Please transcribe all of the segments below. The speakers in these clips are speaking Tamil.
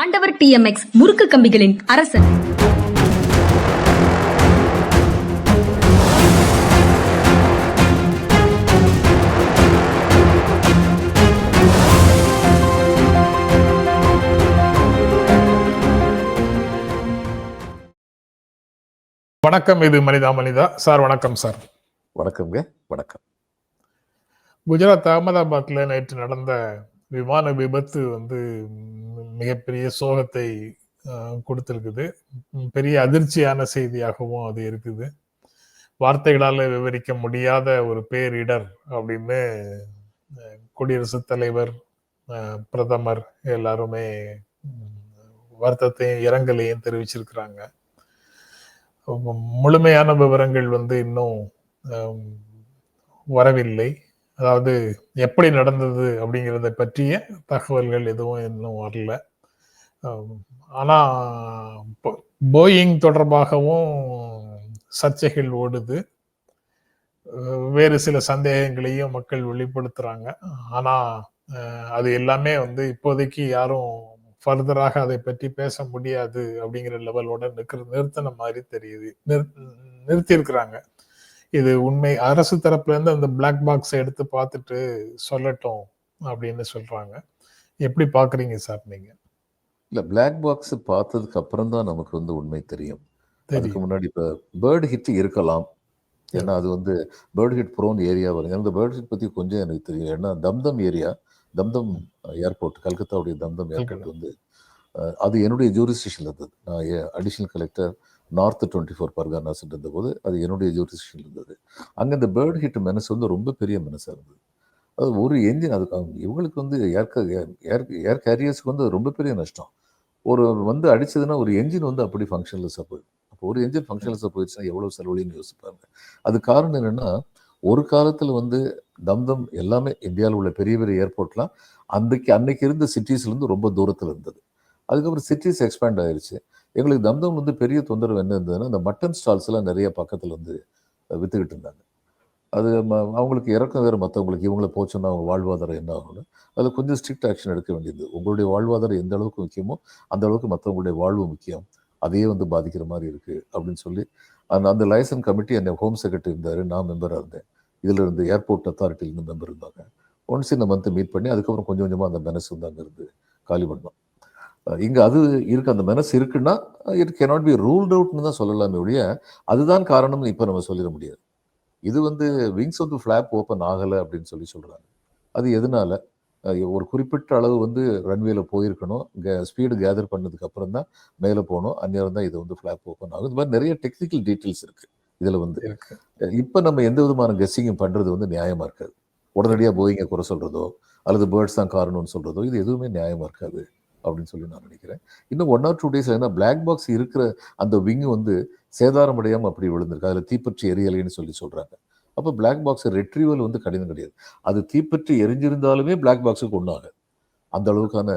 ஆண்டவர் டிஎம்எக்ஸ் முறுக்கு கம்பிகளின் அரசன். வணக்கம் இது மனிதா மனிதா. சார் வணக்கம் சார். வணக்கம்ங்க வணக்கம். குஜராத் அகமதாபாத்ல நேற்று நடந்த விமான விபத்து வந்து மிகப்பெரிய சோகத்தை கொடுத்துருக்குது கொடுத்திருக்குது. பெரிய அதிர்ச்சியான செய்தியாகவும் அது இருக்குது. வார்த்தைகளால் விவரிக்க முடியாத ஒரு பேரிடர் அப்படின்னு குடியரசுத் தலைவர் பிரதமர் எல்லாருமே வருத்தத்தையும் இரங்கலையும் தெரிவிச்சிருக்கிறாங்க. முழுமையான விவரங்கள் வந்து இன்னும் வரவில்லை. அதாவது எப்படி நடந்தது அப்படிங்கிறத பற்றிய தகவல்கள் எதுவும் இன்னும் வரல. ஆனால் ஆனா போயிங் தொடர்பாகவும் சர்ச்சைகள் ஓடுது. வேறு சில சந்தேகங்களையும் மக்கள் வெளிப்படுத்துறாங்க. ஆனா அது எல்லாமே வந்து இப்போதைக்கு யாரும் ஃபர்தராக அதை பற்றி பேச முடியாது அப்படிங்கிற லெவலோட நிற்கிற நிறுத்தின மாதிரி தெரியுது. நிறுத்தி இருக்கிறாங்க இது உண்மை. அரசு தரப்புல இருந்து அந்த பிளாக் பாக்ஸ் எடுத்து பார்த்துட்டு சொல்லட்டும் அப்படின்னு சொல்றாங்க. எப்படி பாக்குறீங்க சார் நீங்க? இல்ல பிளாக் பாக்ஸ் பார்த்ததுக்கு அப்புறம் தான் நமக்கு வந்து உண்மை தெரியும். அதுக்கு முன்னாடி இப்ப பேர்டு ஹிட் இருக்கலாம். ஏன்னா அது வந்து பேர்டு ஹிட் ப்ரோன் ஏரியா வரும். எனக்கு பேர்டு ஹிட் பத்தி கொஞ்சம் எனக்கு தெரியும். ஏன்னா தம்தம் ஏரியா தம்தம் ஏர்போர்ட் கல்கத்தாவுடைய தம்தம் ஏர்போர்ட் வந்து அது என்னுடைய ஜூரிஸ்டிஷன்ல இருந்தது. நான் additional collector north twenty four Parganas இருந்தபோது அது என்னுடைய ஜூரிஸ்டிஷன் இருந்தது. அங்க இந்த பேர்டு ஹிட் மெனஸ் வந்து ரொம்ப பெரிய மெனஸா இருந்தது. அது ஒரு என்ஜின் அது இவங்களுக்கு வந்து ஏர் ஏர் ஏர் கேரியர்ஸ்க்கு வந்து ரொம்ப பெரிய நஷ்டம். ஒரு வந்து அடிச்சதுன்னா ஒரு என்ஜின் வந்து அப்படி ஃபங்க்ஷன்லெஸ்ஸாக போயிடும். அப்போ ஒரு என்ஜின் ஃபங்க்ஷன்லெஸ்ஸாக போயிடுச்சுன்னா எவ்வளோ செலவழின்னு யோசிப்பாங்க அது காரணம் என்னன்னா ஒரு காலத்தில் வந்து தம்தம் எல்லாமே இந்தியாவில் உள்ள பெரிய பெரிய ஏர்போர்ட்லாம் அன்றைக்கு அன்னைக்கு இருந்த சிட்டிஸ்லேருந்து ரொம்ப தூரத்தில் இருந்தது. அதுக்கப்புறம் சிட்டிஸ் எக்ஸ்பேண்ட் ஆயிருச்சு. எங்களுக்கு தம்தம் வந்து பெரிய தொந்தரவு என்ன இருந்ததுன்னா அந்த மட்டன் ஸ்டால்ஸ்லாம் நிறைய பக்கத்தில் வந்து விற்றுக்கிட்டு இருந்தாங்க. அது அவங்களுக்கு இறக்கம் வேறு மற்றவங்களுக்கு இவங்களை போச்சுன்னா அவங்க வாழ்வாதாரம் என்ன ஆகும்னு அதில் கொஞ்சம் ஸ்ட்ரிக்ட் ஆக்ஷன் எடுக்க வேண்டியது. உங்களுடைய வாழ்வாதாரம் எந்த அளவுக்கு முக்கியமோ அந்த அளவுக்கு மற்றவங்களுடைய வாழ்வு முக்கியம். அதையே வந்து பாதிக்கிற மாதிரி இருக்குது அப்படின்னு சொல்லி அந்த அந்த லைசன் கமிட்டி என்னை ஹோம் செக்ரட்டரி இருந்தார் நான் மெம்பராக இருந்தேன். இதில் இருந்து ஏர்போர்ட் அத்தாரிட்டியிலேருந்து மெம்பர் இருந்தாங்க. ஒன்ஸ் இந்த மந்த் மீட் பண்ணி அதுக்கப்புறம் கொஞ்சம் கொஞ்சமாக அந்த மெனஸ் வந்து அங்கே இருந்து காலி பண்ணோம். இங்க அது இருக்கு அந்த மெனஸ் இருக்குன்னா இட் cannot பி ரூல்ட் அவுட்னு தான் சொல்லலாமே ஒழிய அதுதான் காரணம்னு இப்போ நம்ம சொல்லிட முடியாது. இது வந்து விங்ஸ் வந்து ஃப்ளாப் ஓப்பன் ஆகலை அப்படின்னு சொல்லி சொல்றாங்க. அது எதனால? ஒரு குறிப்பிட்ட அளவு வந்து ரன்வேல போயிருக்கணும் ஸ்பீடு கேதர் பண்ணதுக்கு அப்புறம் தான் மேலே போகணும் அந்நேரம் தான் இது வந்து ஃப்ளாப் ஓப்பன் ஆகும். இது மாதிரி நிறைய டெக்னிக்கல் டீட்டெயில்ஸ் இருக்கு இதுல வந்து. இப்போ நம்ம எந்த விதமான கெஸ்ஸிங்கும் பண்றது வந்து நியாயமா இருக்காது. உடனடியாக போயிங்க குறை சொல்றதோ அல்லது பேர்ட்ஸ் தான் காரணம்னு சொல்றதோ இது எதுவுமே நியாயமா இருக்காது. அப்படின்னு சொல்லி நான் நினைக்கிறேன். இன்னும் ஒன் ஆர் டூ டேஸ் ஏன்னா பிளாக் பாக்ஸ் இருக்கிற அந்த விங் வந்து சேதாரம் அடையாம அப்படி விழுந்திருக்கு. அதுல தீப்பற்றி எரியலைன்னு சொல்லி சொல்றாங்க. அப்போ பிளாக் பாக்ஸ் ரெட்ரீவல் வந்து கடினம் கிடையாது. அது தீப்பற்றி எரிஞ்சிருந்தாலுமே பிளாக் பாக்ஸுக்கு ஒன்றாக அந்த அளவுக்கான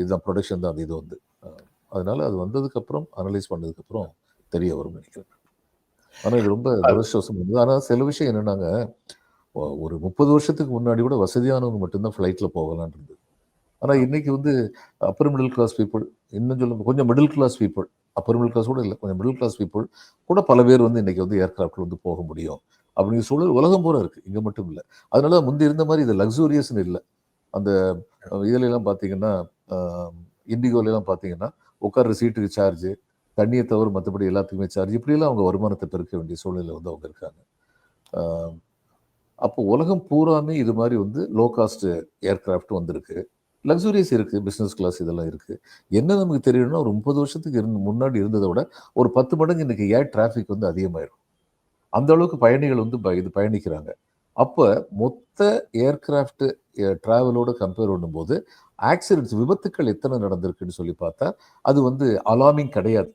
இதுதான் ப்ரொடக்ஷன் தான் அந்த இது வந்து. அதனால அது வந்ததுக்கு அப்புறம் அனலைஸ் பண்ணதுக்கு அப்புறம் தெரிய வரும் நினைக்கிறேன். ஆனா இது ரொம்ப துரதிருஷ்டவசம் இருந்தது. ஆனா சில விஷயம் என்னன்னாங்க ஒரு முப்பது வருஷத்துக்கு முன்னாடி கூட வசதியானவங்க மட்டும்தான் ஃப்ளைட்ல போகலான் இருந்தது. ஆனால் இன்றைக்கி வந்து அப்பர் மிடில் கிளாஸ் பீப்புள் இன்னும் சொல்ல கொஞ்சம் middle class people upper middle class கூட இல்லை கொஞ்சம் மிடில் கிளாஸ் பீப்புள் கூட பல பேர் வந்து இன்றைக்கி வந்து ஏர்கிராஃப்ட்ல வந்து போக முடியும். அப்படிங்கிற சூழல் உலகம் பூரா இருக்குது இங்கே மட்டும் இல்லை. அதனால முந்தி இருந்த மாதிரி இது லக்ஸூரியஸ்னு இல்லை. அந்த அஹ், எல்லாம் பார்த்தீங்கன்னா இண்டிகோல பார்த்தீங்கன்னா உட்கார்ற சீட்டுக்கு சார்ஜ் தண்ணியை தவிர மற்றபடி எல்லாத்துக்குமே சார்ஜ் இப்படியெல்லாம் அவங்க வருமானத்தை பெருக்க வேண்டிய சூழ்நிலை வந்து அவங்க இருக்காங்க. அப்போ உலகம் பூராமே இது மாதிரி வந்து லோ காஸ்ட் ஏர்கிராஃப்ட் வந்திருக்கு. லக்ஸுரியஸ் இருக்குது பிஸ்னஸ் கிளாஸ் இதெல்லாம் இருக்குது என்ன நமக்கு தெரியணும்னா ஒரு முப்பது வருஷத்துக்கு இருந்து முன்னாடி இருந்ததை விட ஒரு பத்து மடங்கு இன்றைக்கி ஏர் டிராஃபிக் வந்து அதிகமாயிடும் அந்த அளவுக்கு பயணிகள் வந்து ப- இது பயணிக்கிறாங்க. அப்போ மொத்த ஏர்கிராஃப்ட் ட்ராவலோட கம்பேர் பண்ணும்போது ஆக்சிடென்ட்ஸ் விபத்துக்கள் எத்தனை நடந்திருக்குன்னு சொல்லி பார்த்தா அது வந்து அலாமிங் கிடையாது.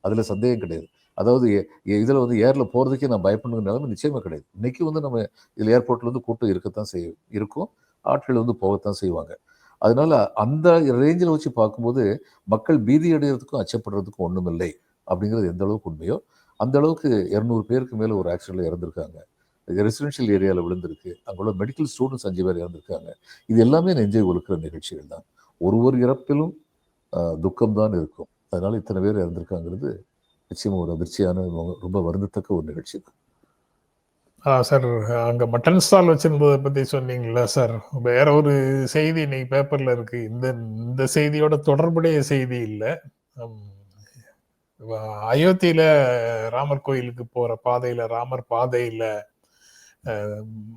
அதில் சந்தேகம் கிடையாது. அதாவது இதில் வந்து ஏரில் போகிறதுக்கே நான் பயப்படுங்கிற நிலைமை நிச்சயமாக கிடையாது. இன்றைக்கி வந்து நம்ம இதில் ஏர்போர்ட்டில் வந்து கூட்டம் இருக்கத்தான் செய்யும் இருக்கும். ஆட்கள் வந்து போகத்தான் செய்வாங்க. அதனால அந்த ரேஞ்சில் வச்சு பார்க்கும்போது மக்கள் பீதி அடைகிறதுக்கும் அச்சப்படுறதுக்கும் ஒண்ணுமில்லை அப்படிங்கிறது எந்த அளவுக்கு உண்மையோ அந்த அளவுக்கு இரநூறு பேருக்கு மேலே ஒரு ஆக்சிடெண்ட்டில் இறந்துருக்காங்க. ரெசிடென்ஷியல் ஏரியாவில் விழுந்திருக்கு. அங்குள்ள மெடிக்கல் ஸ்டூடெண்ட்ஸ் அஞ்சு பேர் இறந்துருக்காங்க. இது எல்லாமே நெஞ்சை ஒழுக்கிற நிகழ்ச்சிகள் தான். ஒரு ஒரு இறப்பிலும் துக்கம்தான் இருக்கும். அதனால இத்தனை பேர் இறந்துருக்காங்கிறது நிச்சயமாக ஒரு அதிர்ச்சியான ரொம்ப வருந்தத்தக்க ஒரு நிகழ்ச்சி தான். சார் அங்க மட்டன் ஸ்டால் வச்சிருந்ததை பத்தி சொன்னீங்களா சார். வேற ஒரு செய்தி இன்னைக்கு பேப்பர்ல இருக்கு. இந்த இந்த செய்தியோட தொடர்புடைய செய்தி இல்ல. அயோத்தியில ராமர் கோயிலுக்கு போற பாதையில ராமர் பாதையில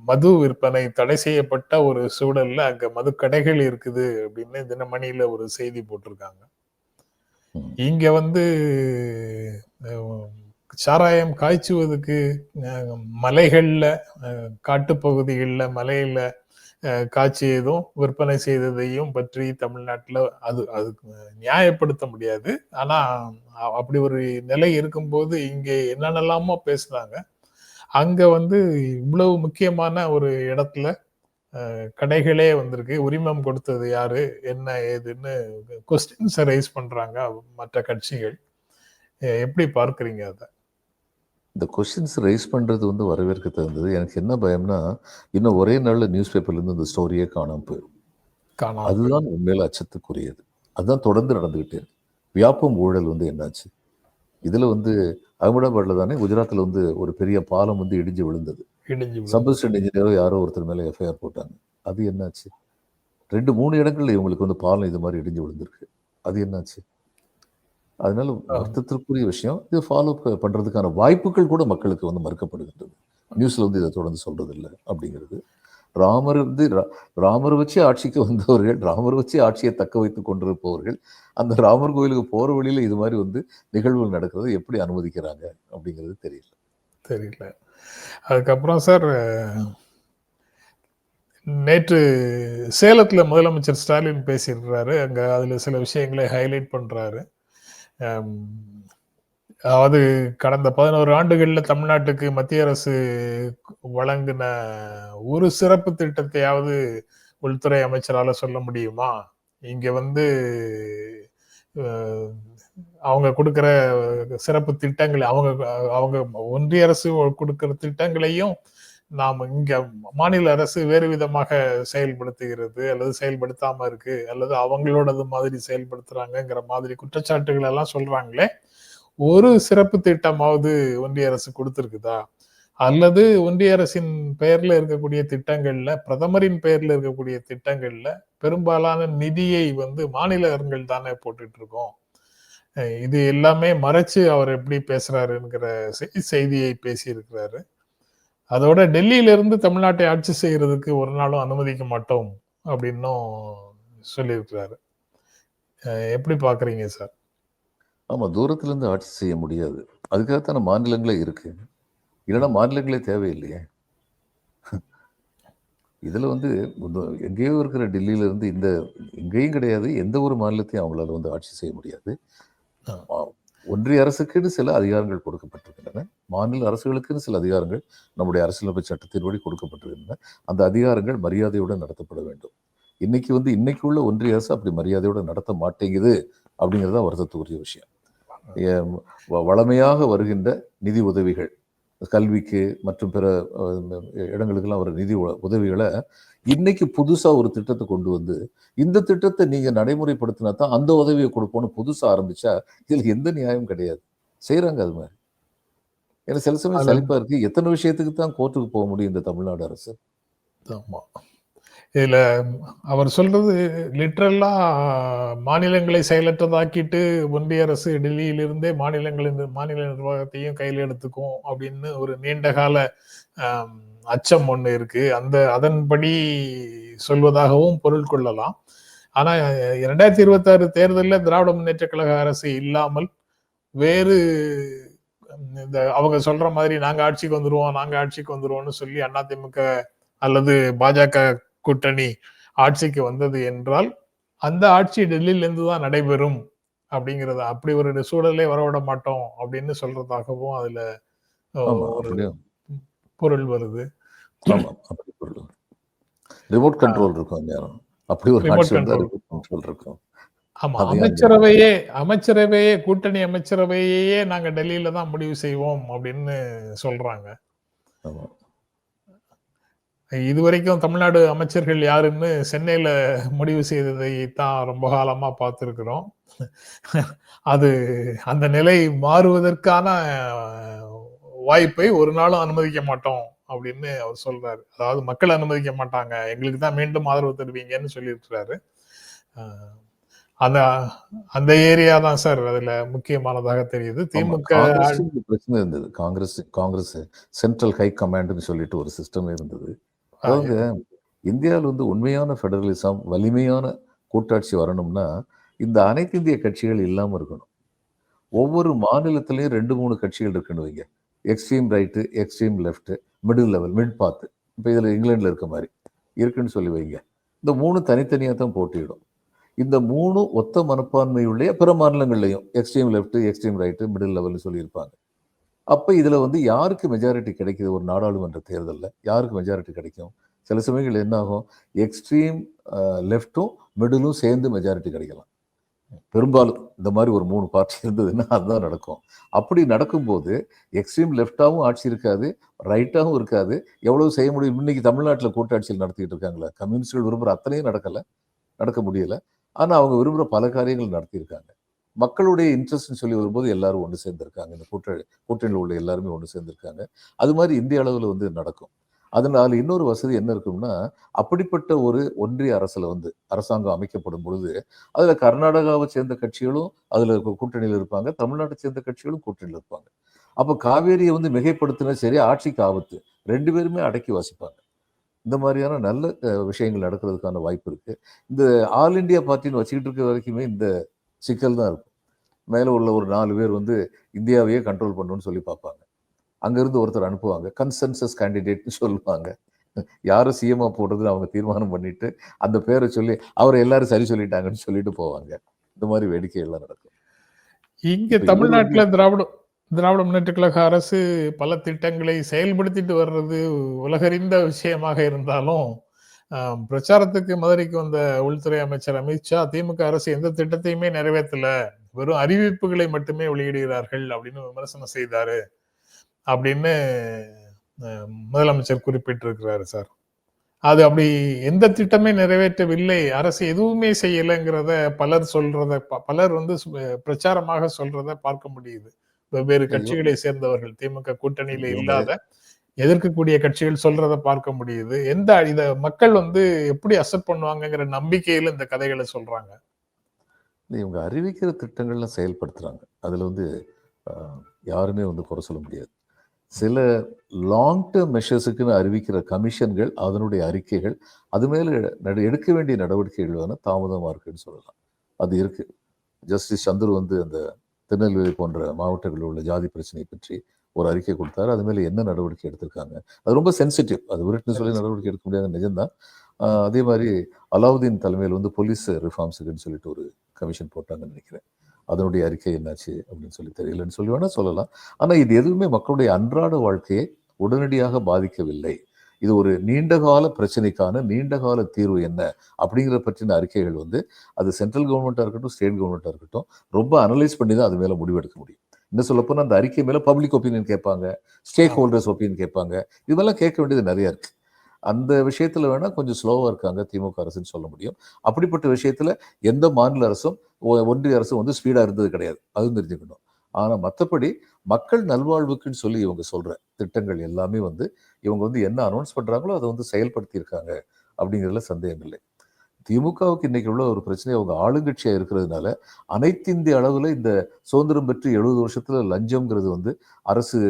மது விற்பனை தடை செய்யப்பட்ட ஒரு சூழல்ல அங்க மது கடைகள் இருக்குது அப்படின்னு தினமணியில ஒரு செய்தி போட்டிருக்காங்க. இங்க வந்து சாராயம் காய்ச்சுவதுக்கு மலைகளில் காட்டுப்பகுதிகளில் மலையில் காய்ச்சியதும் விற்பனை செய்ததையும் பற்றி தமிழ்நாட்டில் அது அது நியாயப்படுத்த முடியாது. ஆனால் அப்படி ஒரு நிலை இருக்கும்போது இங்கே என்னென்னலாமோ பேசுகிறாங்க அங்கே வந்து இவ்வளவு முக்கியமான ஒரு இடத்துல கடைகளே வந்திருக்கு. உரிமம் கொடுத்தது யாரு என்ன ஏதுன்னு கொஸ்டின்ஸை ரைஸ் பண்ணுறாங்க மற்ற கட்சிகள். எப்படி பார்க்குறீங்க அதை? இந்த கொஸ்டின்ஸ் ரைஸ் பண்ணுறது வந்து வரவேற்க தகுந்தது. எனக்கு என்ன பயம்னா இன்னும் ஒரே நாளில் நியூஸ் பேப்பர்லேருந்து இந்த ஸ்டோரியே காணாம போயிடும். அதுதான் உண்மையில அச்சத்துக்குரியது. அதுதான் தொடர்ந்து நடந்துகிட்டே இருக்கு. வியாபம் ஊழல் வந்து என்னாச்சு? இதில் வந்து அகமதாபாத்ல தானே குஜராத்தில் வந்து ஒரு பெரிய பாலம் வந்து இடிஞ்சு விழுந்தது. சப்ஸ்டன்ட் இன்ஜினியரோ யாரோ ஒருத்தர் மேலே எஃப்ஐஆர் போட்டாங்க. அது என்னாச்சு? ரெண்டு மூணு இடங்கள்ல இவங்களுக்கு வந்து பாலம் இது மாதிரி இடிஞ்சு விழுந்திருக்கு. அது என்னாச்சு? அதனால வருத்தத்திற்குரிய விஷயம். இது ஃபாலோ பண்றதுக்கான வாய்ப்புகள் கூட மக்களுக்கு வந்து மறுக்கப்படுகின்றது. நியூஸ்ல வந்து இதை தொடர்ந்து சொல்றது இல்லை அப்படிங்கிறது. ராமர் வந்து ராமர் வச்சு ஆட்சிக்கு வந்தவர்கள் ராமர் வச்சு ஆட்சியை தக்க வைத்துக் கொண்டிருப்பவர்கள் அந்த ராமர் கோயிலுக்கு போற வழியில இது மாதிரி வந்து நிகழ்வுகள் நடக்கிறது எப்படி அனுமதிக்கிறாங்க அப்படிங்கிறது தெரியல. தெரியல. அதுக்கப்புறம் சார் நேற்று சேலத்துல முதலமைச்சர் ஸ்டாலின் பேசியிருக்கிறாரு. அங்க அதுல சில விஷயங்களை ஹைலைட் பண்றாரு. அம், அதாவது கடந்த பதினோரு ஆண்டுகளில் தமிழ்நாட்டுக்கு மத்திய அரசு வழங்கின ஒரு சிறப்பு திட்டத்தையாவது உள்துறை அமைச்சரால் சொல்ல முடியுமா? இங்கே வந்து அவங்க கொடுக்குற சிறப்பு திட்டங்களை அவங்க அவங்க ஒன்றிய அரசு கொடுக்குற திட்டங்களையும் நாம் இங்க மாநில அரசு வேறு விதமாக செயல்படுத்துகிறது அல்லது செயல்படுத்தாம இருக்கு அல்லது அவங்களோடது மாதிரி செயல்படுத்துறாங்கங்கிற மாதிரி குற்றச்சாட்டுகள் எல்லாம் சொல்றாங்களே ஒரு சிறப்பு திட்டமாவது ஒன்றிய அரசு கொடுத்துருக்குதா? அல்லது ஒன்றிய அரசின் பெயர்ல இருக்கக்கூடிய திட்டங்கள்ல பிரதமரின் பெயர்ல இருக்கக்கூடிய திட்டங்கள்ல பெரும்பாலான நிதியை வந்து மாநிலங்கள் தானே போட்டுட்டு இருக்கோம் இது எல்லாமே மறைச்சு அவர் எப்படி பேசுறாருங்கிற செய்தியை பேசியிருக்கிறாரு. அதோட டெல்லியில இருந்து தமிழ்நாட்டை ஆட்சி செய்யறதுக்கு ஒரு நாளும் அனுமதிக்க மாட்டோம் அப்படின்னும் சொல்லியிருக்கிறாரு. எப்படி பாக்குறீங்க சார்? ஆமா தூரத்துல இருந்து ஆட்சி செய்ய முடியாது. அதுக்காகத்தான மாநிலங்களே இருக்கு. இல்லைன்னா மாநிலங்களே தேவையில்லையே. இதுல வந்து எங்கேயோ இருக்கிற டெல்லியில இருந்து இந்த எங்கேயும் கிடையாது. எந்த ஒரு மாநிலத்தையும் அவங்களால வந்து ஆட்சி செய்ய முடியாது. ஒன்றிய அரசுக்குன்னு சில அதிகாரங்கள் கொடுக்கப்பட்டிருக்கின்றன. மாநில அரசுகளுக்குன்னு சில அதிகாரங்கள் நம்முடைய அரசியலமைப்பு சட்டத்தின்படி கொடுக்கப்பட்டிருக்கின்றன. அந்த அதிகாரங்கள் மரியாதையுடன் நடத்தப்பட வேண்டும். இன்னைக்கு வந்து இன்னைக்கு உள்ள ஒன்றிய அரசு அப்படி மரியாதையோடு நடத்த மாட்டேங்குது அப்படிங்கிறது தான் வருத்தத்துக்குரிய விஷயம். வளமையாக வருகின்ற நிதி உதவிகள் கல்விக்கு மற்றும் பிற இடங்களுக்கெல்லாம் வர நிதி உதவிகளை இன்னைக்கு புதுசா ஒரு திட்டத்தை கொண்டு வந்து இந்த திட்டத்தை நீங்க நடைமுறைப்படுத்தினா தான் அந்த உதவியை கொடுப்போம்னு புதுசா ஆரம்பிச்சா இதுல எந்த நியாயம் கிடையாது. செய்றாங்க அது மாதிரி. ஏன்னா சில சமயம் அது- சலிப்பா இருக்கு. எத்தனை விஷயத்துக்கு தான் கோர்ட்டுக்கு போக முடியும் இந்த தமிழ்நாடு அரசு? ஆமா. இதில் அவர் சொல்றது லிட்ரலாக மாநிலங்களை செயலற்றதாக்கிட்டு ஒன்றிய அரசு டெல்லியிலிருந்தே மாநிலங்களின் மாநில நிர்வாகத்தையும் கையில் எடுத்துக்கும் அப்படின்னு ஒரு நீண்டகால அச்சம் ஒன்று இருக்கு. அந்த அதன்படி சொல்வதாகவும் பொருள் கொள்ளலாம். ஆனால் இரண்டாயிரத்தி இருபத்தாறு தேர்தலில் திராவிட முன்னேற்ற கழக அரசு இல்லாமல் வேறு இந்த அவங்க சொல்ற மாதிரி நாங்கள் ஆட்சிக்கு வந்துடுவோம் நாங்கள் ஆட்சிக்கு வந்துடுவோம்னு சொல்லி அதிமுக அல்லது பாஜக கூட்டணி ஆட்சிக்கு வந்தது என்றால் அந்த ஆட்சி டெல்லியில இருந்து தான் நடைபெறும் அப்படிங்கறது. அப்படி ஒரு சூழலே வரவிட மாட்டோம் அப்படின்னு சொல்றதாகவும் அதுல ஒரு பொருள் வருது. ரிமோட் கண்ட்ரோல் இருக்கும் அந்நேரம். அப்படி ஒரு கண்ட்ரோல் இருக்கும். ஆமா அமைச்சரவையே அமைச்சரவையே கூட்டணி அமைச்சரவையே நாங்க டெல்லியில தான் முடிவு செய்வோம் அப்படின்னு சொல்றாங்க. ஆமா. இதுவரைக்கும் தமிழ்நாடு அமைச்சர்கள் யாருன்னு சென்னையில முடிவு செய்ததை தான் ரொம்ப காலமா பார்த்துருக்கிறோம். அது அந்த நிலை மாறுவதற்கான வாய்ப்பை ஒரு நாளும் அனுமதிக்க மாட்டோம் அப்படின்னு அவர் சொல்றாரு. அதாவது மக்கள் அனுமதிக்க மாட்டாங்க. எங்களுக்கு தான் மீண்டும் ஆதரவு தருவீங்கன்னு சொல்லியிருக்கிறாரு. அந்த அந்த ஏரியா தான் சார் அதுல முக்கியமானதாக தெரியுது. திமுக பிரச்சனை இருந்தது. காங்கிரஸ் காங்கிரஸ் சென்ட்ரல் ஹை கமாண்ட்னு சொல்லிட்டு ஒரு சிஸ்டம் இருந்தது. அதாவது இந்தியாவில் வந்து உண்மையான ஃபெடரலிசம் வலிமையான கூட்டாட்சி வரணும்னா இந்த அனைத்து இந்திய கட்சிகள் இல்லாம இருக்கணும். ஒவ்வொரு மாநிலத்திலையும் ரெண்டு மூணு கட்சிகள் இருக்குன்னு வைங்க. Extreme right extreme left middle level mid பாத்து இப்போ இதில் இங்கிலாந்துல இருக்க மாதிரி இருக்குன்னு சொல்லி வைங்க. இந்த மூணு தனித்தனியாக தான் போட்டியிடும். இந்த மூணு ஒத்த மனப்பான்மையுள்ள பிற மாநிலங்கள்லையும் extreme left extreme right middle லெவல்னு சொல்லியிருப்பாங்க. அப்போ இதில் வந்து யாருக்கு மெஜாரிட்டி கிடைக்குது ஒரு நாடாளுமன்ற தேர்தலில்? யாருக்கு மெஜாரிட்டி கிடைக்கும்? சில சமயங்கள் என்ன ஆகும்? எக்ஸ்ட்ரீம் லெஃப்ட்டும் மிடிலும் சேர்ந்து மெஜாரிட்டி கிடைக்கலாம். பெரும்பாலும் இந்த மாதிரி ஒரு மூணு பார்ட்டி இருந்ததுன்னா அதுதான் நடக்கும். அப்படி நடக்கும்போது எக்ஸ்ட்ரீம் லெஃப்டாகவும் ஆட்சி இருக்காது ரைட்டாகவும் இருக்காது. எவ்வளவு செய்ய முடியும்? இன்னைக்கு தமிழ்நாட்டில் கூட்டாட்சியில் நடத்திட்டு இருக்காங்களா? கம்யூனிஸ்டுகள் விரும்புகிற அத்தனையும் நடக்கலை. நடக்க முடியலை. ஆனால் அவங்க விரும்புகிற பல காரியங்கள் நடத்தியிருக்காங்க. மக்களுடைய இன்ட்ரெஸ்ட்னு சொல்லி வரும்போது எல்லாரும் ஒன்று சேர்ந்திருக்காங்க. இந்த கூட்ட கூட்டணியில் உள்ள எல்லாருமே ஒன்று சேர்ந்திருக்காங்க. அது மாதிரி இந்திய அளவில் வந்து நடக்கும். அதனால் இன்னொரு வசதி என்ன இருக்கும்னா அப்படிப்பட்ட ஒரு ஒன்றிய அரசில் வந்து அரசாங்கம் அமைக்கப்படும் பொழுது அதில் கர்நாடகாவை சேர்ந்த கட்சிகளும் அதில் கூட்டணியில் இருப்பாங்க. தமிழ்நாட்டை சேர்ந்த கட்சிகளும் கூட்டணியில் இருப்பாங்க. அப்போ காவேரியை வந்து மிகைப்படுத்தினா சரி ஆட்சிக்கு ஆபத்து. ரெண்டு பேருமே அடக்கி வாசிப்பாங்க. இந்த மாதிரியான நல்ல விஷயங்கள் நடக்கிறதுக்கான வாய்ப்பு இருக்குது இந்த ஆல் இந்தியா பார்ட்டின்னு வச்சுக்கிட்டு இருக்க வரைக்குமே இந்த சிக்கல் தான் இருக்கும். மேலே உள்ள ஒரு நாலு பேர் வந்து இந்தியாவையே கண்ட்ரோல் பண்ணணும்னு சொல்லி பார்ப்பாங்க. அங்கிருந்து ஒருத்தர் அனுப்புவாங்க. கன்சென்சஸ் கேண்டிடேட்னு சொல்லுவாங்க. யாரை சிஎம்ஆ போடுறதுன்னு அவங்க தீர்மானம் பண்ணிட்டு அந்த பேரை சொல்லி அவரை எல்லாரும் சரி சொல்லிட்டாங்கன்னு சொல்லிட்டு போவாங்க. இந்த மாதிரி வேடிக்கை எல்லாம் நடக்கும். இங்க தமிழ்நாட்டுல திராவிட திராவிட முன்னேற்ற கழக அரசு பல திட்டங்களை செயல்படுத்திட்டு வர்றது உலகறிந்த விஷயமாக இருந்தாலும் பிரச்சாரத்துக்கு மதுரைக்கு வந்த உள்துறை அமைச்சர் அமித்ஷா திமுக அரசு எந்த திட்டத்தையுமே நிறைவேற்றல. வெறும் அறிவிப்புகளை மட்டுமே வெளியிடுகிறார்கள் அப்படின்னு விமர்சனம் செய்தாரு அப்படின்னு முதலமைச்சர் குறிப்பிட்டிருக்கிறாரு சார். அது அப்படி எந்த திட்டமே நிறைவேற்றவில்லை. அரசு எதுவுமே செய்யலைங்கிறத பலர் சொல்றத பலர் வந்து பிரச்சாரமாக சொல்றத பார்க்க முடியுது. வெவ்வேறு கட்சிகளை சேர்ந்தவர்கள் திமுக கூட்டணியில இல்லாத எதிர்க்கக்கூடிய கட்சிகள் சொல்றத பார்க்க முடியுது. எந்த இத மக்கள் வந்து எப்படி அக்செப்ட் பண்ணுவாங்கங்கிற நம்பிக்கையில இந்த கதைகளை சொல்றாங்க? இவங்க அறிவிக்கிற திட்டங்கள்லாம் செயல்படுத்துறாங்க. அதுல வந்து யாருமே வந்து குறை சொல்ல முடியாது. சில லாங் டேர்ம் மெஷர்ஸுக்குன்னு அறிவிக்கிற கமிஷன்கள் அதனுடைய அறிக்கைகள் அது மேலே எடுக்க வேண்டிய நடவடிக்கைகள் வேணால் தாமதமாக இருக்குன்னு சொல்லலாம். அது இருக்கு. ஜஸ்டிஸ் சந்துரு வந்து அந்த திருநெல்வேலி போன்ற மாவட்டங்களில் உள்ள ஜாதி பிரச்சனை பற்றி ஒரு அறிக்கை கொடுத்தாரு. அது மேல என்ன நடவடிக்கை எடுத்திருக்காங்க? அது ரொம்ப சென்சிட்டிவ் அது உருட்டுன்னு சொல்லி நடவடிக்கை எடுக்க முடியாத நிஜம்தான். அதே மாதிரி அலாவுதீன் தலைமையில் வந்து போலீஸ் ரிஃபார்ம்ஸுக்குன்னு சொல்லிட்டு ஒரு கமிஷன் போட்டாங்கன்னு நினைக்கிறேன். அதனுடைய அறிக்கை என்னாச்சு அப்படின்னு சொல்லி தெரியலன்னு சொல்லி வேணா சொல்லலாம். ஆனா இது எதுவுமே மக்களுடைய அன்றாட வாழ்க்கையை உடனடியாக பாதிக்கவில்லை. இது ஒரு நீண்டகால பிரச்சனைக்கான நீண்டகால தீர்வு என்ன அப்படிங்கிற பற்றின அறிக்கைகள் வந்து அது சென்ட்ரல் கவர்மெண்ட்டாக இருக்கட்டும் ஸ்டேட் கவர்மெண்ட்டாக இருக்கட்டும் ரொம்ப அனலைஸ் பண்ணி தான் அது மேலே முடிவெடுக்க முடியும். இன்னும் சொல்லப்போனால் அந்த அறிக்கை மேலே பப்ளிக் ஒப்பீனியன் கேட்பாங்க. ஸ்டேக் ஹோல்டர்ஸ் ஒப்பீனியன் கேட்பாங்க. இதெல்லாம் கேட்க வேண்டியது நிறைய இருக்கு. அந்த விஷயத்துல வேணா கொஞ்சம் ஸ்லோவா இருக்காங்க திமுக அரசுன்னு சொல்ல முடியும். அப்படிப்பட்ட விஷயத்துல எந்த மாநில அரசும் ஒன்றிய அரசும் வந்து ஸ்பீடா இருந்தது கிடையாது. அதுவும் தெரிஞ்சுக்கணும். ஆனா மற்றபடி மக்கள் நல்வாழ்வுக்குன்னு சொல்லி இவங்க சொல்ற திட்டங்கள் எல்லாமே வந்து இவங்க வந்து என்ன அனௌன்ஸ் பண்றாங்களோ அதை வந்து செயல்படுத்தி இருக்காங்க அப்படிங்கிறதுல சந்தேகம் இல்லை திமுகவுக்கு இன்னைக்கு உள்ள ஒரு பிரச்சனை அவங்க ஆளுங்கட்சியாக இருக்கிறதுனால அனைத்து இந்திய அளவில் இந்த சுதந்திரம் பெற்று எழுபது வருஷத்தில் லஞ்சம்ங்கிறது வந்து அரசு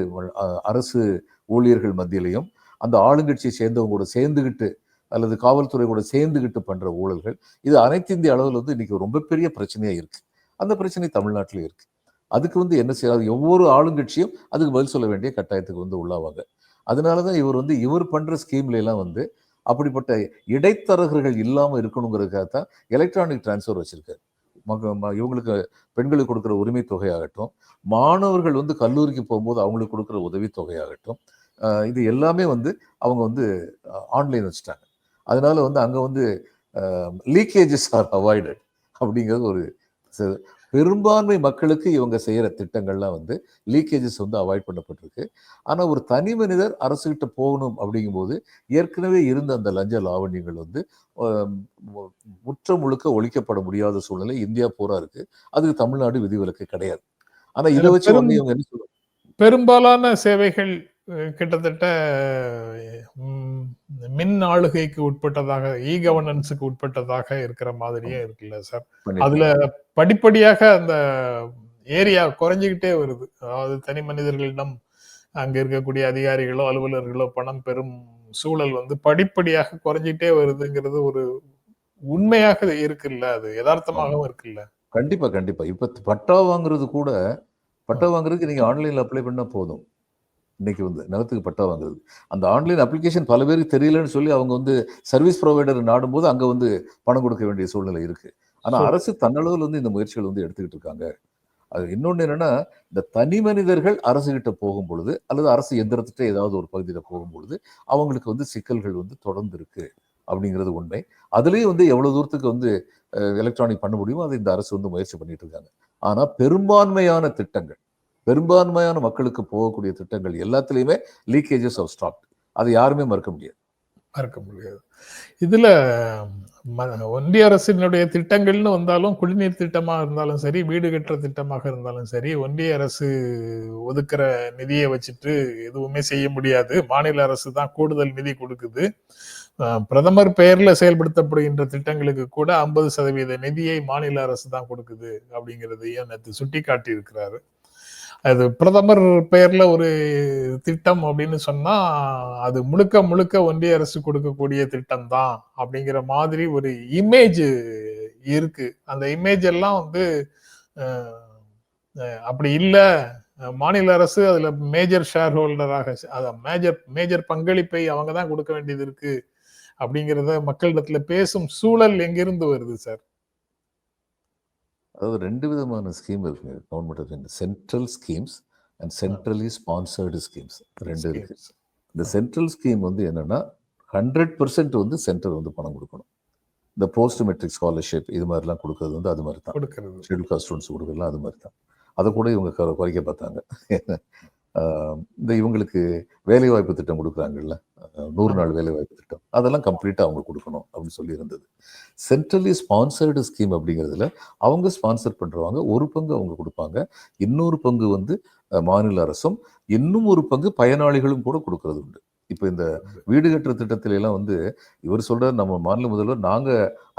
அரசு ஊழியர்கள் மத்தியிலையும் அந்த ஆளுங்கட்சியை சேர்ந்தவங்க கூட சேர்ந்துக்கிட்டு அல்லது காவல்துறை கூட சேர்ந்துக்கிட்டு பண்ணுற ஊழல்கள் இது அனைத்து இந்திய அளவில் வந்து இன்னைக்கு ரொம்ப பெரிய பிரச்சனையாக இருக்குது அந்த பிரச்சனை தமிழ்நாட்டிலும் இருக்குது அதுக்கு வந்து என்ன செய்யாது ஒவ்வொரு ஆளுங்கட்சியும் அதுக்கு பதில் சொல்ல வேண்டிய கட்டாயத்துக்கு வந்து உள்ளாவாங்க. அதனால தான் இவர் வந்து இவர் பண்ணுற ஸ்கீம்ல எல்லாம் வந்து அப்படிப்பட்ட இடைத்தரகர்கள் இல்லாமல் இருக்கணுங்கிறதுக்காக தான் எலக்ட்ரானிக் டிரான்ஸ்ஃபர் வச்சுருக்காரு. மக இவங்களுக்கு பெண்களுக்கு கொடுக்குற உரிமை தொகையாகட்டும் மாணவர்கள் வந்து கல்லூரிக்கு போகும்போது அவங்களுக்கு கொடுக்குற உதவி தொகையாகட்டும் இது எல்லாமே வந்து அவங்க வந்து ஆன்லைன் வச்சுட்டாங்க. அதனால வந்து அங்கே வந்து லீக்கேஜஸ் ஆர் அவாய்டட் அப்படிங்கிறது ஒரு பெரும்பான்மை மக்களுக்கு இவங்க செய்யற திட்டங்கள்லாம் வந்து லீக்கேஜஸ் வந்து அவாய்ட் பண்ணப்பட்டிருக்கு. ஆனா ஒரு தனி மனிதர் அரசுகிட்ட போகணும் அப்படிங்கும்போது ஏற்கனவே இருந்த அந்த லஞ்ச லாவண்யங்கள் வந்து முற்ற முழுக்க ஒழிக்கப்பட முடியாத சூழ்நிலை இந்தியா பூரா இருக்கு. அதுக்கு தமிழ்நாடு விதிவிலக்கு கிடையாது. ஆனா இதை வச்சு வந்து இவங்க என்ன சொல்லுவாங்க பெரும்பாலான சேவைகள் கிட்டத்தட்ட மின் ஆளுகைக்கு உட்பட்டதாக இ கவர்னன்ஸுக்கு உட்பட்டதாக இருக்கிற மாதிரியே இருக்குல்ல சார் அதுல படிப்படியாக அந்த ஏரியா குறைஞ்சிக்கிட்டே வருது. அதாவது தனி மனிதர்களிடம் அங்க இருக்கக்கூடிய அதிகாரிகளோ அலுவலர்களோ பணம் பெறும் சூழல் வந்து படிப்படியாக குறைஞ்சிட்டே வருதுங்கிறது ஒரு உண்மையாக இருக்குல்ல அது யதார்த்தமாகவும் இருக்குல்ல? கண்டிப்பா கண்டிப்பா. இப்ப பட்டா வாங்குறது கூட பட்டா வாங்குறதுக்கு நீங்க ஆன்லைன்ல அப்ளை பண்ணா போதும். இன்னைக்கு வந்து நிலத்துக்கு பட்டா வாங்குறது. அந்த ஆன்லைன் அப்ளிகேஷன் பல பேருக்கு தெரியலன்னு சொல்லி அவங்க வந்து சர்வீஸ் ப்ரொவைடர் நாடும்போது அங்க வந்து பணம் கொடுக்க வேண்டிய சூழ்நிலை இருக்கு. ஆனா சூழல் அரசு தன்னளவில் வந்து இந்த முயற்சிகள் வந்து எடுத்துக்கிட்டு இருக்காங்க. அது இன்னொன்னு என்னன்னா இந்த தனி மனிதர்கள் அரசு கிட்ட போகும் பொழுது அல்லது அரசு எந்திரத்திட்ட ஏதாவது ஒரு பகுதியில போகும் பொழுது அவங்களுக்கு வந்து சிக்கல்கள் வந்து தொடர்ந்து இருக்கு அப்படிங்கிறது உண்மை. அதுலயும் வந்து எவ்வளவு தூரத்துக்கு வந்து எலக்ட்ரானிக் பண்ண முடியுமோ அதை இந்த அரசு வந்து முயற்சி பண்ணிட்டு இருக்காங்க. ஆனா பெரும்பான்மையான திட்டங்கள் பெரும்பான்மையான மக்களுக்கு போகக்கூடிய திட்டங்கள் எல்லாத்துலேயுமே லீக்கேஜஸ் ஆஃப் ஸ்டாக் அதை யாருமே மறுக்க முடியாது. மறுக்க முடியாது. இதில் ஒன்றிய அரசினுடைய திட்டங்கள்னு வந்தாலும் குடிநீர் திட்டமாக இருந்தாலும் சரி வீடு கட்டுற திட்டமாக இருந்தாலும் சரி ஒன்றிய அரசு ஒதுக்குற நிதியை வச்சுட்டு எதுவுமே செய்ய முடியாது. மாநில அரசு தான் கூடுதல் நிதி கொடுக்குது. பிரதமர் பெயரில் செயல்படுத்தப்படுகின்ற திட்டங்களுக்கு கூட ஐம்பது சதவீத நிதியை மாநில அரசு தான் கொடுக்குது அப்படிங்கிறதையும் நேற்று சுட்டி காட்டியிருக்கிறாரு அது பிரதமர் பெயர்ல ஒரு திட்டம் அப்படின்னு சொன்னா அது முழுக்க முழுக்க ஒன்றிய அரசு கொடுக்கக்கூடிய திட்டம் தான் அப்படிங்கிற மாதிரி ஒரு இமேஜ் இருக்கு. அந்த இமேஜ் எல்லாம் வந்து அப்படி இல்லை. மாநில அரசு அதுல மேஜர் ஷேர் ஹோல்டராக மேஜர் மேஜர் பங்களிப்பை அவங்க தான் கொடுக்க வேண்டியது இருக்கு அப்படிங்கிறத மக்களிடத்துல பேசும் சூழல் எங்கிருந்து வருது சார்? அதாவது ரெண்டு விதமான ஸ்கீம் இருக்குங்க. Government central schemes and centrally sponsored schemes ரெண்டு இருக்கு. இந்த சென்ட்ரல் ஸ்கீம் வந்து என்னன்னா ஹண்ட்ரட் பர்சன்ட் வந்து சென்டர் வந்து பணம் கொடுக்கணும். இந்த போஸ்ட் மெட்ரிக் ஸ்காலர்ஷிப் இது மாதிரிலாம் கொடுக்கறது வந்து அது மாதிரி தான் ஷெட்யூல் காஸ்ட் ஸ்டூடெண்ட்ஸ் கொடுக்கலாம் அது மாதிரி தான் அதை கூட இவங்க குறை- குறைக்க பார்த்தாங்க. இந்த இவங்களுக்கு வேலை வாய்ப்பு திட்டம் கொடுக்குறாங்கல்ல. நூறு. நாள் வேலை வாய்ப்பு திட்டம். அதெல்லாம் கம்ப்ளீட்டாக அவங்க கொடுக்கணும் அப்படின்னு சொல்லி இருந்தது சென்ட்ரலி ஸ்பான்சர்டு ஸ்கீம் அப்படிங்கிறதுல அவங்க ஸ்பான்சர் பண்ணுறவங்க ஒரு பங்கு அவங்க கொடுப்பாங்க. இன்னொரு பங்கு வந்து மாநில அரசும் இன்னும் ஒரு பங்கு பயனாளிகளும் கூட கொடுக்கறது உண்டு. இப்போ இந்த வீடு கட்டுற திட்டத்தில எல்லாம் வந்து இவர் சொல்றாரு நம்ம மாநில முதல்வர் நாங்க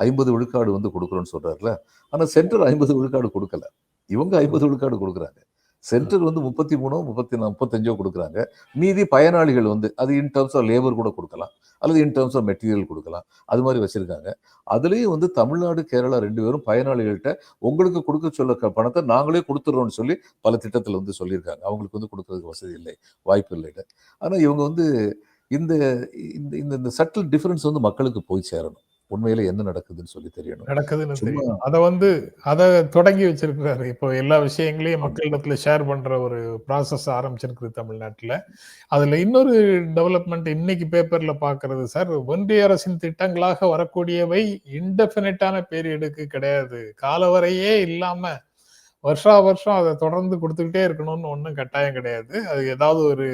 ஐம்பது விழுக்காடு வந்து கொடுக்குறோம்னு சொல்றாருல. ஆனா சென்டர் ஐம்பது விழுக்காடு கொடுக்கல. இவங்க ஐம்பது விழுக்காடு கொடுக்குறாங்க. சென்டர் வந்து முப்பத்தி மூணோ முப்பத்தி முப்பத்தஞ்சோ கொடுக்குறாங்க. மீதி பயனாளிகள் வந்து அது இன் டேர்ம்ஸ் ஆஃப் லேபர் கூட கொடுக்கலாம். அல்லது இன் டேர்ம்ஸ் ஆஃப் மெட்டீரியல் கொடுக்கலாம். அது மாதிரி வச்சுருக்காங்க. அதுலேயும் வந்து தமிழ்நாடு கேரளா ரெண்டு பேரும் பயனாளிகள்கிட்ட உங்களுக்கு கொடுக்க சொல்ல பணத்தை நாங்களே கொடுத்துட்றோம்னு சொல்லி பல திட்டத்தில் வந்து சொல்லியிருக்காங்க. அவங்களுக்கு வந்து கொடுக்கறதுக்கு வசதி இல்லை. வாய்ப்பு இல்லைன்னு ஆனால் இவங்க வந்து இந்த இந்த இந்த இந்த சட்டில் டிஃப்ரென்ஸ் வந்து மக்களுக்கு போய் சேரணும். உண்மையில என்ன நடக்குதுன்னு சொல்லி தெரியணும். நடக்குதுன்னு அத வந்து அத தொடங்கி வச்சிருக்கிறாரு. இப்போ எல்லா விஷயங்களையும் மக்களிடத்துல ஷேர் பண்ற ஒரு ப்ராசஸ் ஆரம்பிச்சிருக்கு தமிழ்நாட்டுல. அதுல இன்னொரு டெவலப்மெண்ட் இன்னைக்கு பேப்பர்ல பாக்குறது சார் ஒன்றிய அரசின் திட்டங்களாக வரக்கூடியவை இன்டெஃபினட்டான பீரியடுக்கு கிடையாது. காலவரையே இல்லாம வருஷா வருஷம் அதை தொடர்ந்து கொடுத்துக்கிட்டே இருக்கணும்னு ஒன்றும் கட்டாயம் கிடையாது. அது ஏதாவது ஒரு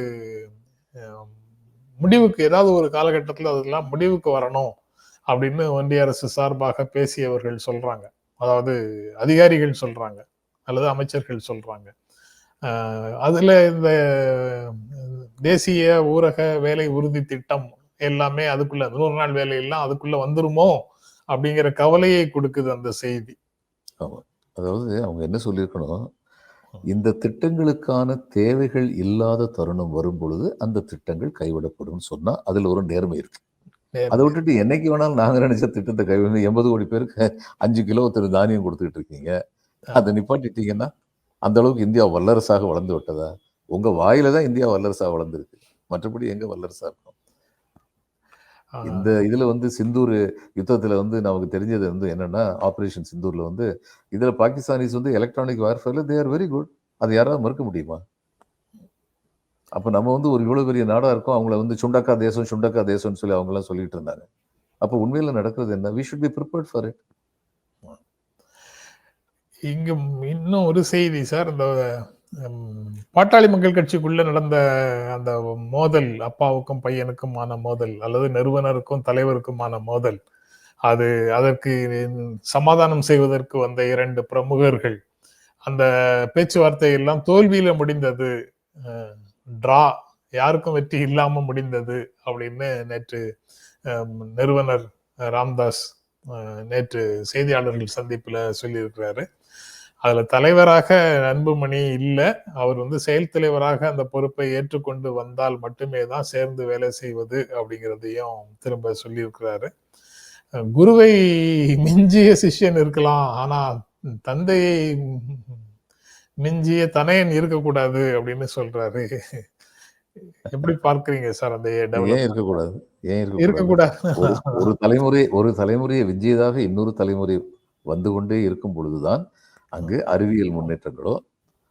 முடிவுக்கு ஏதாவது ஒரு காலகட்டத்தில் அதெல்லாம் முடிவுக்கு வரணும். அப்படின்னு ஒன்றிய அரசு சார்பாக பேசியவர்கள் சொல்றாங்க. அதாவது அதிகாரிகள் சொல்றாங்க அல்லது அமைச்சர்கள் சொல்றாங்க. அதுல இந்த தேசிய ஊரக வேலை உறுதி திட்டம் எல்லாமே அதுக்குள்ள நூறு நாள் வேலை எல்லாம் அதுக்குள்ள வந்துருமோ அப்படிங்கிற கவலையை கொடுக்குது அந்த செய்தி. அதாவது அவங்க என்ன சொல்லியிருக்கணும்? இந்த திட்டங்களுக்கான தேவைகள் இல்லாத தருணம் வரும் பொழுது அந்த திட்டங்கள் கைவிடப்படும் சொன்னா அதுல ஒரு நேர்மை இருக்கு. அதை விட்டுட்டு என்னைக்கு வேணாலும் நாங்க நினைச்ச திட்டத்தை கைவிட எண்பது கோடி பேருக்கு அஞ்சு கிலோ ஒருத்தர் தானியம் கொடுத்துக்கிட்டு இருக்கீங்க அதை நிப்பாட்டிட்டீங்கன்னா அந்த அளவுக்கு இந்தியா வல்லரசாக வளர்ந்து விட்டதா? உங்க வாயில தான் இந்தியா வல்லரசாக வளர்ந்துருக்கு. மற்றபடி எங்க வல்லரசா இருக்கும்? இந்த இதுல வந்து சிந்தூர் யுத்தத்துல வந்து நமக்கு தெரிஞ்சது வந்து என்னன்னா ஆபரேஷன் சிந்தூர்ல வந்து இதுல பாகிஸ்தானிஸ் வந்து எலக்ட்ரானிக் வார்ஃபேர்ல தே ஆர் வெரி குட் அதை யாராவது மறுக்க முடியுமா? அப்போ நம்ம வந்து ஒரு இவ்வளோ பெரிய நாடாக இருக்கோம் அவங்கள வந்து சுண்டக்கா தேசம் சுண்டக்கா தேசம்னு சொல்லி அவங்களாம் சொல்லிட்டு இருந்தாங்க. அப்போ உண்மையில் நடக்கிறது என்ன? We should be prepared for it இங்க இன்னும் ஒரு செய்தி சார். இந்த பாட்டாளி மக்கள் கட்சிக்குள்ள நடந்த அந்த மோதல் அப்பாவுக்கும் பையனுக்குமான மோதல் அல்லது நிறுவனருக்கும் தலைவருக்குமான மோதல் அது அதற்கு சமாதானம் செய்வதற்கு வந்த இரண்டு பிரமுகர்கள். அந்த பேச்சுவார்த்தை எல்லாம் தோல்வியில முடிந்தது. டிரா யாருக்கும் வெற்றி இல்லாம முடிந்தது அப்படின்னு நேற்று நிறுவனர் ராம்தாஸ் நேற்று செய்தியாளர்கள் சந்திப்புல சொல்லியிருக்கிறாரு. அதுல தலைவராக அன்புமணி இல்லை. அவர் வந்து செயல் தலைவராக அந்த பொறுப்பை ஏற்றுக்கொண்டு வந்தால் மட்டுமே தான் சேர்ந்து வேலை செய்வது அப்படிங்கிறதையும் திரும்ப சொல்லியிருக்கிறாரு. குருவை மிஞ்சிய சிஷ்யன் இருக்கலாம் ஆனா தந்தையை மிஞ்சிய தனையன் இருக்கக்கூடாது அப்படின்னு சொல்றாரு. எப்படி பார்க்கறீங்க சார் அந்த ஏன்? இருக்கக்கூடாது? ஏன் இருக்கக்கூடாது? ஒரு தலைமுறை ஒரு தலைமுறையை விஞ்சியதாக இன்னொரு தலைமுறை வந்து கொண்டே இருக்கும் பொழுதுதான் அங்கு அறிவியல் முன்னேற்றங்களோ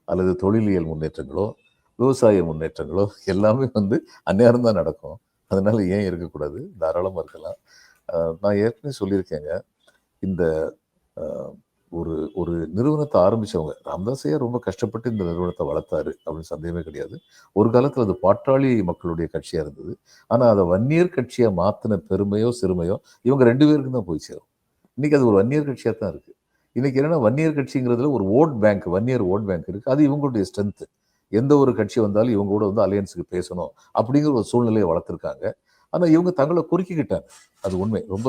அல்லது தொழிலியல் முன்னேற்றங்களோ விவசாய முன்னேற்றங்களோ எல்லாமே வந்து அந்நேரம் தான் நடக்கும். அதனால ஏன் இருக்கக்கூடாது? தாராளமாக இருக்கலாம். ஆஹ் நான் ஏற்கனவே சொல்லியிருக்கேங்க. இந்த ஆஹ், ஒரு ஒரு நிறுவனத்தை ஆரம்பிச்சவங்க. ராமதாஸையா ரொம்ப கஷ்டப்பட்டு இந்த நிறுவனத்தை வளர்த்தாரு அப்படின்னு சந்தேகமே கிடையாது. ஒரு காலத்தில் அது பாட்டாளி மக்களுடைய கட்சியாக இருந்தது. ஆனால் அதை வன்னியர் கட்சியாக மாற்றின பெருமையோ சிறுமையோ இவங்க ரெண்டு பேருக்கும் தான் போய் சேரும். இன்னைக்கு அது ஒரு வன்னியர் கட்சியாக தான் இருக்குது இன்றைக்கி என்னென்னா வன்னியர் கட்சிங்கிறதுல ஒரு vote bank Vanniyar vote bank இருக்குது அது இவங்களுடைய ஸ்ட்ரென்த்து எந்த ஒரு கட்சி வந்தாலும் இவங்க கூட வந்து அலையன்ஸுக்கு பேசணும் அப்படிங்கிற ஒரு சூழ்நிலையை வளர்த்துருக்காங்க. ஆனால் இவங்க தங்களை குறுக்கிக்கிட்டாங்க. அது உண்மை. ரொம்ப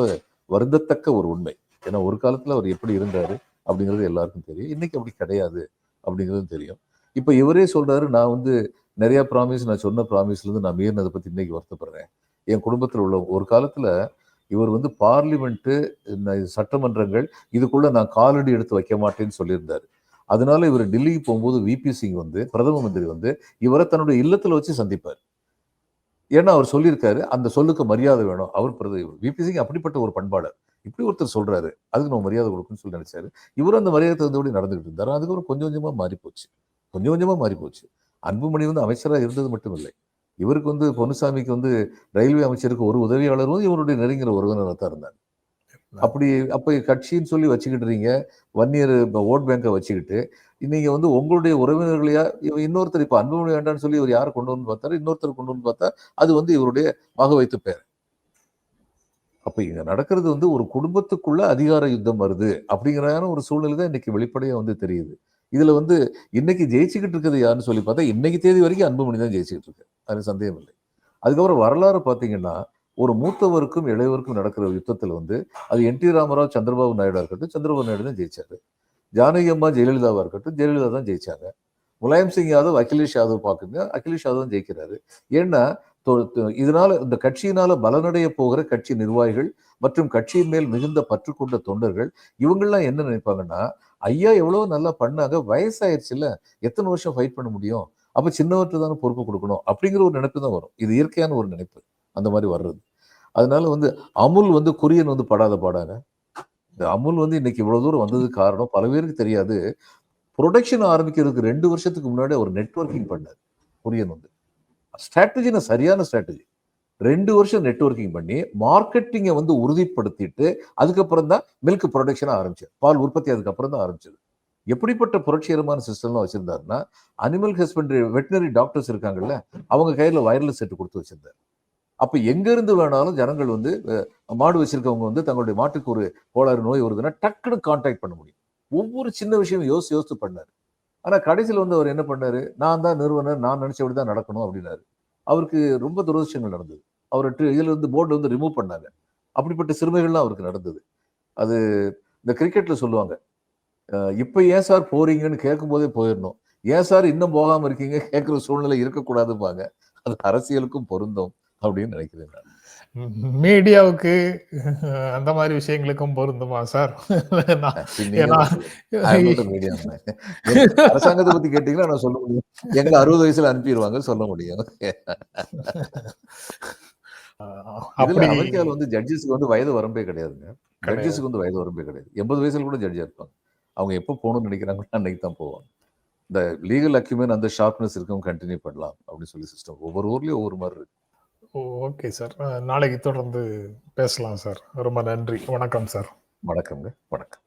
வருந்தத்தக்க ஒரு உண்மை. ஏன்னா ஒரு காலத்தில் அவர் எப்படி இருந்தார்? அப்படிங்கிறது எல்லாருக்கும் தெரியும். இன்னைக்கு அப்படி கிடையாது அப்படிங்கிறதும் தெரியும். இப்போ இவரே சொல்றாரு நான் வந்து நிறைய ப்ராமிஸ் நான் சொன்ன ப்ராமிஸ்ல இருந்து நான் மீறினதை பத்தி இன்னைக்கு வருத்தப்படுறேன். என் குடும்பத்தில் உள்ள ஒரு காலத்துல இவர் வந்து பார்லிமெண்ட்டு சட்டமன்றங்கள் இதுக்குள்ள நான் காலடி எடுத்து வைக்க மாட்டேன்னு சொல்லியிருந்தார். அதனால இவர் டெல்லிக்கு போகும்போது விபி சிங் வந்து பிரதம மந்திரி வந்து இவரை தன்னுடைய இல்லத்துல வச்சு சந்திப்பார். ஏன்னா அவர் சொல்லியிருக்காரு அந்த சொல்லுக்கு மரியாதை வேணும். அவர் பிரதமர் விபி சிங் அப்படிப்பட்ட ஒரு பண்பாளர் இப்படி ஒருத்தர் சொல்றாரு அதுக்கு நம்ம மரியாதை கொடுக்கணும்னு சொல்லி நினைச்சாரு. இவரும் அந்த மரியாதை தகுந்தபடி நடந்துகிட்டு இருந்தாரு. அதுக்கப்புறம் கொஞ்சம் கொஞ்சமா மாறி போச்சு கொஞ்சம் கொஞ்சமா மாறி போச்சு அன்புமணி வந்து அமைச்சராக இருந்தது மட்டும் இல்லை. இவருக்கு வந்து பொன்னுசாமிக்கு வந்து ரயில்வே அமைச்சருக்கு ஒரு உதவியாளரும் இவருடைய நெருங்கிற உறவினராக தான் இருந்தாங்க அப்படி அப்ப கட்சின்னு சொல்லி வச்சுக்கிட்டுறீங்க. வன்னியர் ஓட் பேங்கை வச்சுக்கிட்டு நீங்க வந்து உங்களுடைய உறவினர்களையா இன்னொருத்தர் இப்ப அன்புமணி வேண்டாம்னு சொல்லி இவர் யாரை கொண்டு வந்து பார்த்தாரு இன்னொருத்தர் கொண்டு வந்து பார்த்தா அது வந்து இவருடைய மக வைத்து பேர். அப்போ இங்கே நடக்கிறது வந்து ஒரு குடும்பத்துக்குள்ள அதிகார யுத்தம் வருது அப்படிங்கிறான ஒரு சூழ்நிலை தான் இன்னைக்கு வெளிப்படையாக வந்து தெரியுது. இதில் வந்து இன்னைக்கு ஜெயிச்சுக்கிட்டு இருக்கிறது யாருன்னு சொல்லி பார்த்தா இன்னைக்கு தேதி வரைக்கும் அன்புமணி தான் ஜெயிச்சுக்கிட்டு இருக்கு. அது சந்தேகம் இல்லை. அதுக்கப்புறம் வரலாறு பார்த்தீங்கன்னா ஒரு மூத்தவருக்கும் இளையவருக்கும் நடக்கிற யுத்தத்தில் வந்து அது என் டி ராமராவ் சந்திரபாபு நாயுடா இருக்கட்டும் சந்திரபாபு நாயுடு தான் ஜெயிச்சாரு. ஜானகி அம்மா ஜெயலலிதாவாக இருக்கட்டும் ஜெயலலிதா தான் ஜெயிச்சாங்க. முலாயம் சிங் யாதவ் அகிலேஷ் யாதவ் பார்க்குங்க அகிலேஷ் யாதவ் ஜெயிக்கிறாரு. ஏன்னா இதனால இந்த கட்சியினால பலனடைய போகிற கட்சி நிர்வாகிகள் மற்றும் கட்சியின் மேல் மிகுந்த பற்று கொண்ட தொண்டர்கள் இவங்கெல்லாம் என்ன நினைப்பாங்கன்னா ஐயா எவ்வளவு நல்லா பண்ணாங்க வயசாயிருச்சுல்ல எத்தனை வருஷம் ஃபைட் பண்ண முடியும்? அப்ப சின்னவற்று தானே பொறுப்பு கொடுக்கணும்? அப்படிங்கிற ஒரு நினைப்பு தான் வரும். இது இயற்கையான ஒரு நினைப்பு அந்த மாதிரி வர்றது. அதனால வந்து அமுல் வந்து குரியன் வந்து படாத பாடாங்க இந்த அமுல் வந்து இன்னைக்கு இவ்வளவு தூரம் வந்ததுக்கு காரணம் பல பேருக்கு தெரியாது. ப்ரொடக்ஷன் ஆரம்பிக்கிறதுக்கு ரெண்டு வருஷத்துக்கு முன்னாடி ஒரு நெட்வொர்க்கிங் பண்ணார் குரியன் வந்து. ஸ்ட்ராட்டஜினா சரியான ஸ்ட்ராட்டஜி ரெண்டு வருஷம் நெட்வொர்க்கிங் பண்ணி மார்க்கெட்டிங்கை வந்து உறுதிப்படுத்திட்டு அதுக்கப்புறம் தான் மில்க் ப்ரொடக்ஷனாக ஆரம்பிச்சு. பால் உற்பத்தி அதுக்கப்புறம் தான் ஆரம்பிச்சது. எப்படிப்பட்ட புரட்சிகரமான சிஸ்டம்லாம் வச்சிருந்தாருன்னா அனிமல் ஹஸ்பண்டரி வெட்டினரி டாக்டர்ஸ் இருக்காங்கல்ல அவங்க கையில் வயர்லெஸ் செட்டு கொடுத்து வச்சிருந்தாரு. அப்போ எங்கேருந்து வேணாலும் ஜனங்கள் வந்து மாடு வச்சிருக்கவங்க வந்து தங்களுடைய மாட்டுக்கு ஒரு கோளாறு நோய் வருதுன்னா டக்குன்னு கான்டாக்ட் பண்ண முடியும். ஒவ்வொரு சின்ன விஷயம் யோசிச்சு யோசித்து பண்ணாரு. ஆனால் கடைசியில் வந்து அவர் என்ன பண்ணாரு? நான் தான் நிறுவனர் நான் நினச்சபடி தான் நடக்கணும் அப்படின்னாரு. அவருக்கு ரொம்ப துரதிருஷ்டங்கள் நடந்தது. அவர் இதுல இருந்து போர்டு வந்து ரிமூவ் பண்ணாங்க. அப்படிப்பட்ட சிறுமைகள்லாம் அவருக்கு நடந்தது. அது இந்த கிரிக்கெட்டில் சொல்லுவாங்க. இப்போ ஏன் சார் போறீங்கன்னு கேட்கும் போதே போயிடணும். ஏன் சார் இன்னும் போகாமல் இருக்கீங்க? கேட்குற சூழ்நிலை இருக்கக்கூடாதுப்பாங்க அது அரசியலுக்கும் பொருந்தும். அப்படின்னு நினைக்கிறேன் நான். மீடியாவுக்கு அந்த மாதிரி விஷயங்களுக்கும் பொருந்துமா சார்? அரசாங்கத்தை பத்தி கேட்டீங்கன்னா நான் சொல்ல முடியும். எங்க அறுபது வயசுல அனுப்பிடுவாங்க சொல்ல முடியும். அமெரிக்காவில் வந்து ஜட்ஜஸ்க்கு வந்து வயது வரம்பே கிடையாதுங்க. கிடையாது. ஜட்ஜஸ்க்கு வந்து வயது வரம்பே கிடையாது. எண்பது வயசுல கூட ஜட்ஜா இருப்பாங்க. அவங்க எப்போ போகணும்னு நினைக்கிறாங்களோ அன்னைக்கு தான் போவாங்க. இந்த லீகல் அக்யூமெண்ட் அந்த ஷார்ப்னஸ் இருக்கவும் கண்டினியூ பண்ணலாம் அப்படின்னு சொல்லி சிஸ்டம் ஒவ்வொரு ஊர்லயும் ஒவ்வொரு மாதிரி இருக்கு. Okay sir. நாளைக்கு தொடர்ந்து பேசலாம் சார். ரொம்ப நன்றி. வணக்கம் சார். வணக்கங்க வணக்கம்.